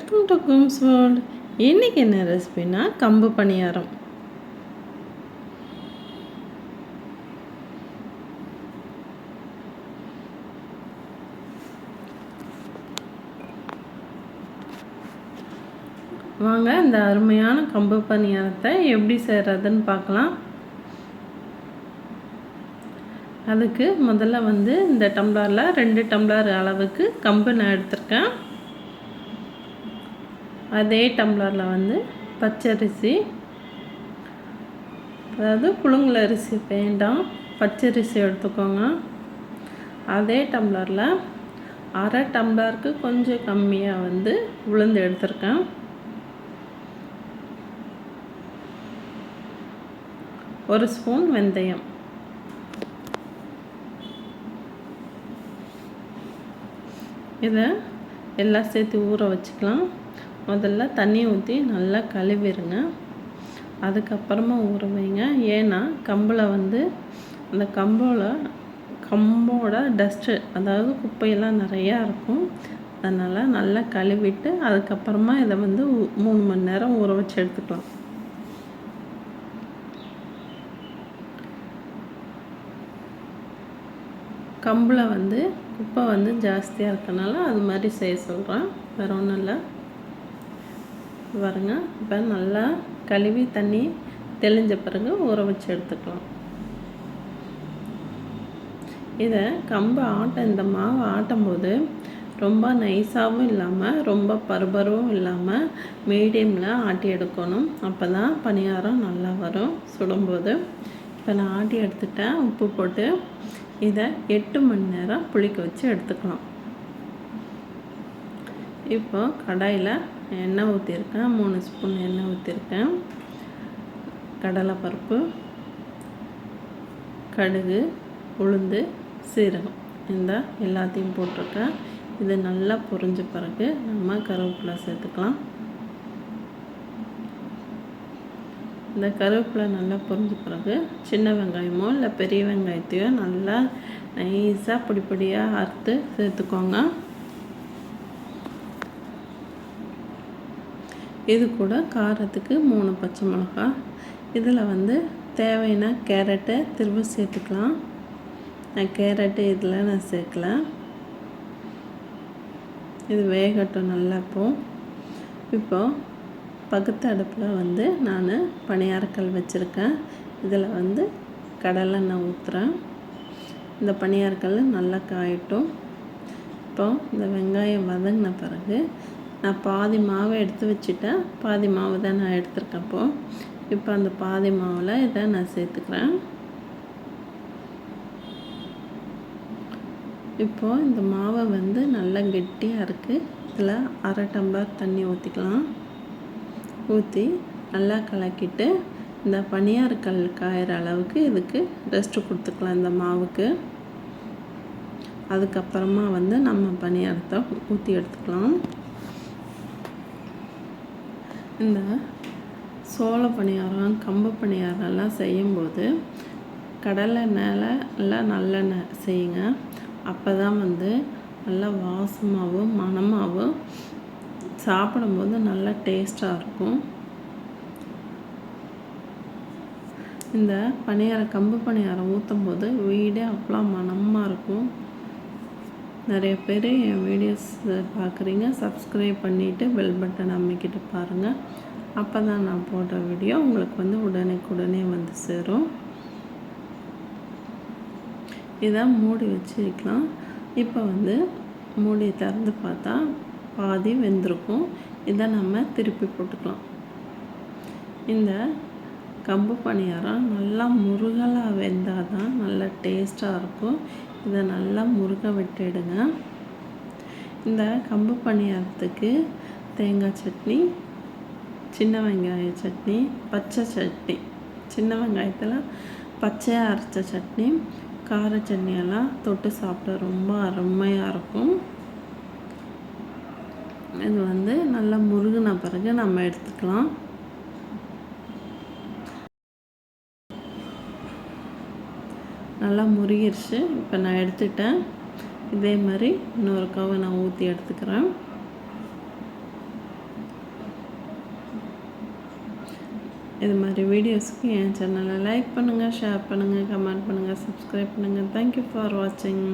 Welcome to கும்ஸ் world இன்றைக்கி என்ன ரெசிபினா கம்பு பணியாரம். வாங்க இந்த அருமையான கம்பு பணியாரத்தை எப்படி செய்கிறதுன்னு பார்க்கலாம். அதுக்கு முதல்ல வந்து இந்த டம்ளரில் ரெண்டு டம்ளர் அளவுக்கு கம்பு நான் எடுத்திருக்கேன். அதே டம்ளரில் வந்து பச்சரிசி. அதாவது புழுங்கல் அரிசி வேண்டாம். பச்சரிசி எடுத்துக்கோங்க. அதே டம்ளரில் அரை டம்ளருக்கு கொஞ்சம் கம்மியாக வந்து உளுந்து எடுத்திருக்கேன். ஒரு ஸ்பூன் வெந்தயம். இதை எல்லாம் சேர்த்து ஊற வச்சுக்கலாம். முதல்ல தண்ணி ஊற்றி நல்லா கழுவிடுங்க அதுக்கப்புறமா ஊற வைங்க. ஏன்னா கம்பில் வந்து அந்த கம்போல கம்போட டஸ்ட்டு அதாவது குப்பையெல்லாம் நிறையா இருக்கும். அதனால் நல்லா கழுவிட்டு அதுக்கப்புறமா இதை வந்து மூணு மணி நேரம் ஊற வச்சு எடுத்துக்கலாம். கம்பில் வந்து குப்பை வந்து ஜாஸ்தியாக இருக்கனால அது மாதிரி செய்ய சொல்கிறேன் வேறு ஒன்றும் இல்லை. பாருங்க. இப்போ நல்லா கழுவி தண்ணி தெளிஞ்ச பிறகு ஊற வச்சு எடுத்துக்கலாம். இதை கம்பு ஆட்ட இந்த மாவு ஆட்டும்போது ரொம்ப நைஸாகவும் இல்லாமல் ரொம்ப பருபருவும் இல்லாமல் மீடியமில் ஆட்டி எடுக்கணும். அப்போ தான் பணியாரம் நல்லா வரும் சுடும்போது. இப்போ நான் ஆட்டி எடுத்துட்டேன். உப்பு போட்டு இதை எட்டு மணி நேரம் புளிக்க வச்சு எடுத்துக்கலாம். இப்போது கடாயில் எண்ணெய் ஊற்றிருக்கேன் மூணு ஸ்பூன் எண்ணெய் ஊற்றிருக்கேன் கடலைப்பருப்பு கடுகு உளுந்து சீரகம். இந்த எல்லாத்தையும் போட்டிருக்கேன். இது நல்லா பொரிஞ்ச பிறகு நம்ம கருவேப்பிலை சேர்த்துக்கலாம். இந்த கருவேப்பிலை நல்லா பொரிஞ்ச பிறகு சின்ன வெங்காயமோ இல்லை பெரிய வெங்காயத்தையோ நல்லா நைஸாக பிடிப்படியாக அறுத்து சேர்த்துக்கோங்க. இது கூட காரத்துக்கு மூணு பச்சை மிளகா. இதில் வந்து தேவையான கேரட்டை திரும்ப சேர்த்துக்கலாம். நான் கேரட்டு இதில் நான் சேர்க்கல. இது வேகட்டும் நல்லா இப்போ இப்போது பக்கத்து அடுப்பில் வந்து நான் பணியாரக்கல் வச்சுருக்கேன். இதில் வந்து கடலை நான் ஊற்றுறேன் இந்த பணியாரக்கல் நல்லா காயட்டும். இப்போ இந்த வெங்காயம் வதங்கின பிறகு நான் பாதி மாவை எடுத்து வச்சுட்டேன். பாதி மாவு தான் நான் எடுத்திருக்கேன் இப்போ இப்போ அந்த பாதி மாவில் இதை நான் சேர்த்துக்கிறேன். இப்போது இந்த மாவை வந்து நல்லா கெட்டியாக இருக்குது இதில் அரை டம்ளர் தண்ணி ஊற்றிக்கலாம் ஊற்றி நல்லா கலக்கிட்டு இந்த பனியாரக்கல் காயிற அளவுக்கு இதுக்கு ரெஸ்ட்டு கொடுத்துக்கலாம் இந்த மாவுக்கு. அதுக்கப்புறமா வந்து நம்ம பணியாரத்தை ஊற்றி எடுத்துக்கலாம். இந்த சோள பணியாரம் கம்பு பணியாரம்லாம் செய்யும்போது கடலை எண்ணெயில் நல்லெண்ணெய் செய்யுங்க. அப்போ தான் வந்து நல்லா வாசமாகவும் மணமாகவும் சாப்பிடும்போது நல்லா டேஸ்ட்டாக இருக்கும். இந்த பணியாரம் கம்பு பணியாரம் ஊற்றும் போது வீடே அவ்வளோ மனமாக இருக்கும். நிறைய பேர் என் வீடியோஸ் பார்க்குறீங்க. சப்ஸ்கிரைப் பண்ணிவிட்டு பெல் பட்டன் அமைக்கிட்டு பாருங்கள் அப்போ தான் நான் போடுற வீடியோ உங்களுக்கு வந்து உடனே வந்து சேரும். இதை மூடி வச்சுருக்கலாம். இப்போ வந்து மூடி திறந்து பார்த்தா பாதி வெந்திருக்கும். இதை நம்ம திருப்பி போட்டுக்கலாம். இந்த கம்பு பணியாரம் நல்லா முருகலாக வெந்தால் தான் நல்லா டேஸ்ட்டாக இருக்கும். இதை நல்லா முருக விட்டுடுங்க. இந்த கம்பு பணியாரத்துக்கு தேங்காய் சட்னி சின்ன வெங்காய சட்னி பச்சை சட்னி. சின்ன வெங்காயத்தில் பச்சையாக அரைச்ச சட்னி கார சட்னியெல்லாம் தொட்டு சாப்பிட ரொம்ப அருமையாக இருக்கும். இது வந்து நல்லா முருகின பிறகு நம்ம எடுத்துக்கலாம். நல்லா முருகிருச்சு. இப்போ நான் எடுத்துட்டேன். இதே மாதிரி இன்னொரு கவை நான் ஊற்றி எடுத்துக்கிறேன். இது மாதிரி வீடியோஸ்க்கு என் சேனலை லைக் பண்ணுங்கள் ஷேர் பண்ணுங்கள் கமெண்ட் பண்ணுங்கள் சப்ஸ்கிரைப் பண்ணுங்கள் தேங்க்யூ ஃபார் வாட்சிங்